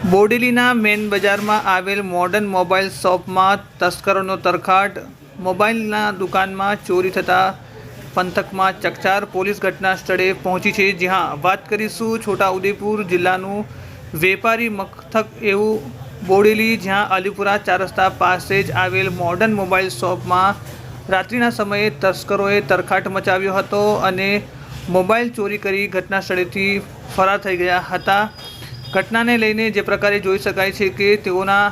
બોડેલીના main બજારમાં આવેલ modern mobile શોપમાં તસ્કરોનો તરખાટ મોબાઈલના દુકાનમાં ચોરી થતાં પંથકમાં ચકચાર પોલીસ ઘટના સ્થળે પહોંચી છે. જ્યાં વાત કરીશું છોટાઉદેપુર જિલ્લાનું વેપારી મથક એવું. બોડેલી જ્યાં અલીપુરા ચાર રસ્તા પાસે જ આવેલ મોડર્ન મોબાઈલ શોપમાં રાત્રિના સમયે તસ્કરોએ તરખાટ મચાવ્યો હતો અને મોબાઈલ ચોરી કરી ઘટના સ્થળેથી ફરાર થઈ ગયા હતા. ઘટનાને લઈને જે પ્રકારે જોઈ શકાય છે કે તેઓના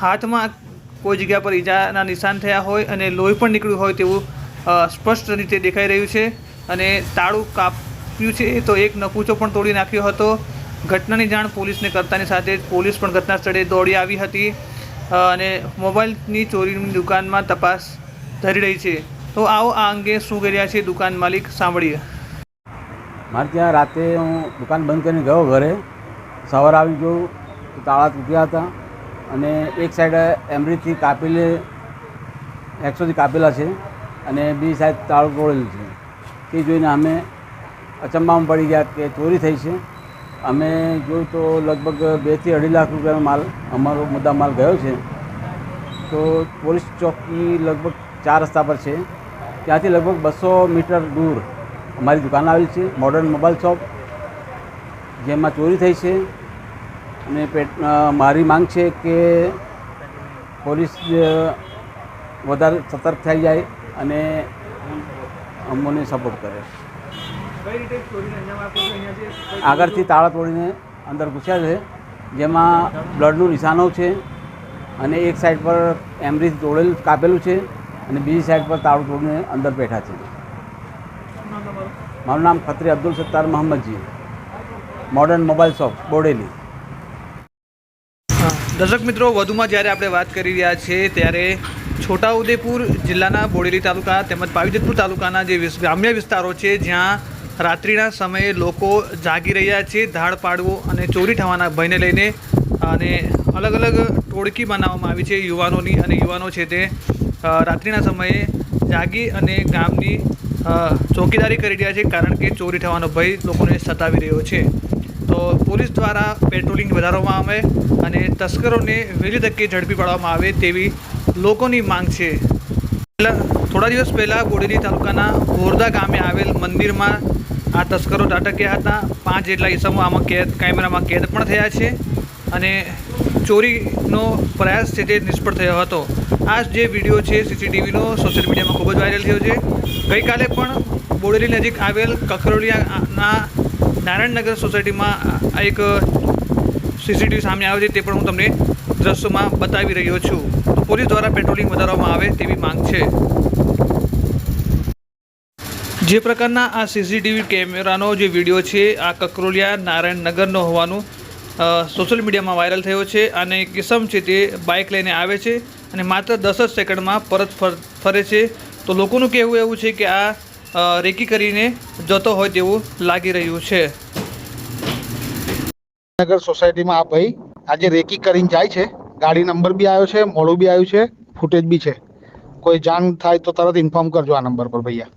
હાથમાં કોઈ જગ્યા પર ઈજાના નિશાન થયા હોય અને લોહી પણ નીકળ્યું હોય તેવું સ્પષ્ટ રીતે દેખાઈ રહ્યું છે અને તાળું કાપ્યું છે તો એક નકૂચો પણ તોડી નાખ્યો હતો. ઘટનાની જાણ પોલીસને કરતાની સાથે પોલીસ પણ ઘટના સ્થળે દોડી આવી હતી અને મોબાઈલની ચોરીની દુકાનમાં તપાસ ધરી રહી છે. તો આવો આ અંગે શું કરી રહ્યા છે દુકાન માલિક, સાંભળીએ. મારે ત્યાં રાતે હું દુકાન બંધ કરીને ગયો ઘરે. સવારે આવી તો તાળા તૂટ્યા હતા અને એક સાઈડ એમરીથી કાપીલે એકસોથી કાપેલા છે અને બીજી સાઈડ તાળું તોડેલું છે. તે જોઈને અમે અચંબામાં પડી ગયા કે ચોરી થઈ છે. અમે જોયું તો લગભગ બેથી અઢી લાખ રૂપિયાનો માલ, અમારો મુદ્દા માલ ગયો છે. તો પોલીસ ચોકી લગભગ ચાર રસ્તા પર છે. ત્યાંથી લગભગ બસો મીટર દૂર અમારી દુકાન આવેલી છે મોડર્ન મોબાઈલ શોપ જેમાં ચોરી થઈ છે. અને પેટ મારી માંગ છે કે પોલીસ વધારે સતર્ક થઈ જાય અને અમોને સપોર્ટ કરે. આગળથી તાળા તોડીને અંદર ઘૂસ્યા છે. જેમાં બ્લડનું નિશાનો છે અને એક સાઈડ પર એમરીથી તોડેલું કાપેલું છે અને બીજી સાઈડ પર તાળું તોડીને અંદર બેઠા છે. મારું નામ Khatri Abdul Sattar મોહમ્મદજી modern mobile shop Bodeli. દર્શક મિત્રો, વધુમાં જ્યારે આપણે વાત કરી રહ્યા છીએ ત્યારે છોટાઉદેપુર જિલ્લાના બોડેલી તાલુકા તેમજ પાવીજતપુર તાલુકાના જે ગ્રામ્ય વિસ્તારો છે, જ્યાં રાત્રિના સમયે લોકો જાગી રહ્યા છે, ધાડ પાડવો અને ચોરી થવાના ભયને લઈને અને અલગ અલગ ટોળકી બનાવવામાં આવી છે, યુવાનોની અને યુવાનો છે તે રાત્રિના સમયે જાગી અને ગામની ચોકીદારી કરી રહ્યા છે કારણ કે ચોરી થવાનો ભય લોકોને સતાવી રહ્યો છે. તો પોલીસ દ્વારા પેટ્રોલિંગ વધારવામાં આવે અને તસ્કરોને વહેલી તકે ઝડપી પાડવામાં આવે તેવી લોકોની માંગ છે. થોડા દિવસ પહેલાં બોડેલી તાલુકાના બોરદા ગામે આવેલ મંદિરમાં આ તસ્કરો ત્રાટક્યા હતા. પાંચ જેટલા ઈસમો આમાં કેદ, કેમેરામાં કેદ પણ થયા છે અને ચોરીનો પ્રયાસ છે તે નિષ્ફળ થયો હતો. આ જે વીડિયો છે સીસીટીવીનો સોશિયલ મીડિયામાં ખૂબ જ વાયરલ થયો છે. ગઈકાલે પણ બોડેલી નજીક આવેલ કખરોલિયાના નારાયણનગર સોસાયટીમાં આ એક સીસીટીવી સામે આવે છે, તે પણ હું તમને દ્રશ્યોમાં બતાવી રહ્યો છું. તો પોલીસ દ્વારા પેટ્રોલિંગ વધારવામાં આવે તેવી માંગ છે. જે પ્રકારના આ સીસીટીવી કેમેરાનો જે વીડિયો છે, આ કકરોલિયા નારાયણનગરનો હોવાનું સોશિયલ મીડિયામાં વાયરલ થયો છે અને કિસમ છે તે બાઇક લઈને આવે છે. અને માત્ર દસ જ સેકન્ડમાં પરત ફર છે. તો લોકોનું કહેવું એવું છે કે આ રેકી કરીને જતો હોય તેવું લાગી રહ્યું છે. નગર સોસાયટીમાં આ ભાઈ આજે રેકી કરીને જાય છે. ગાડી નંબર બી આવ્યો છે, મોડું બી આવ્યું છે, ફૂટેજ બી છે. કોઈ જાણ થાય તો તરત ઇન્ફોર્મ કરજો આ નંબર પર ભૈયા.